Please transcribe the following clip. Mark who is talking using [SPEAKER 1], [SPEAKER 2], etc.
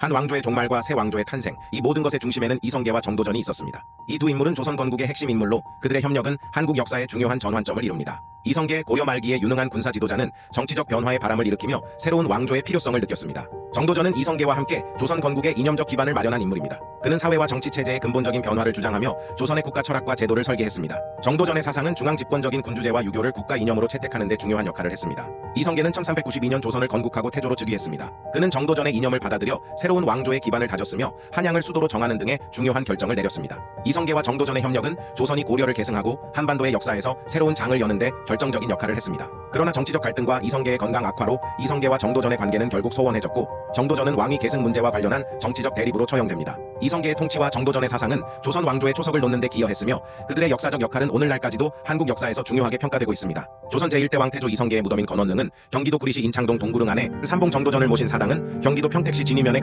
[SPEAKER 1] 한 왕조의 종말과 새 왕조의 탄생, 이 모든 것의 중심에는 이성계와 정도전이 있었습니다. 이 두 인물은 조선 건국의 핵심 인물로 그들의 협력은 한국 역사의 중요한 전환점을 이룹니다. 이성계 고려 말기의 유능한 군사 지도자는 정치적 변화의 바람을 일으키며 새로운 왕조의 필요성을 느꼈습니다. 정도전은 이성계와 함께 조선 건국의 이념적 기반을 마련한 인물입니다. 그는 사회와 정치 체제의 근본적인 변화를 주장하며 조선의 국가 철학과 제도를 설계했습니다. 정도전의 사상은 중앙 집권적인 군주제와 유교를 국가 이념으로 채택하는 데 중요한 역할을 했습니다. 이성계는 1392년 조선을 건국하고 태조로 즉위했습니다. 그는 정도전의 이념을 받아들여 새로운 왕조의 기반을 다졌으며 한양을 수도로 정하는 등의 중요한 결정을 내렸습니다. 이성계와 정도전의 협력은 조선이 고려를 계승하고 한반도의 역사에서 새로운 장을 여는 데 결정적인 역할을 했습니다. 그러나 정치적 갈등과 이성계의 건강 악화로 이성계와 정도전의 관계는 결국 소원해졌고 정도전은 왕위 계승 문제와 관련한 정치적 대립으로 처형됩니다. 이성계의 통치와 정도전의 사상은 조선 왕조의 초석을 놓는 데 기여했으며 그들의 역사적 역할은 오늘날까지도 한국 역사에서 중요하게 평가되고 있습니다. 조선 제1대 왕 태조 이성계의 무덤인 건원릉은 경기도 구리시 인창동 동구릉 안에 삼봉 정도전을 모신 사당은 경기도 평택시 진위면에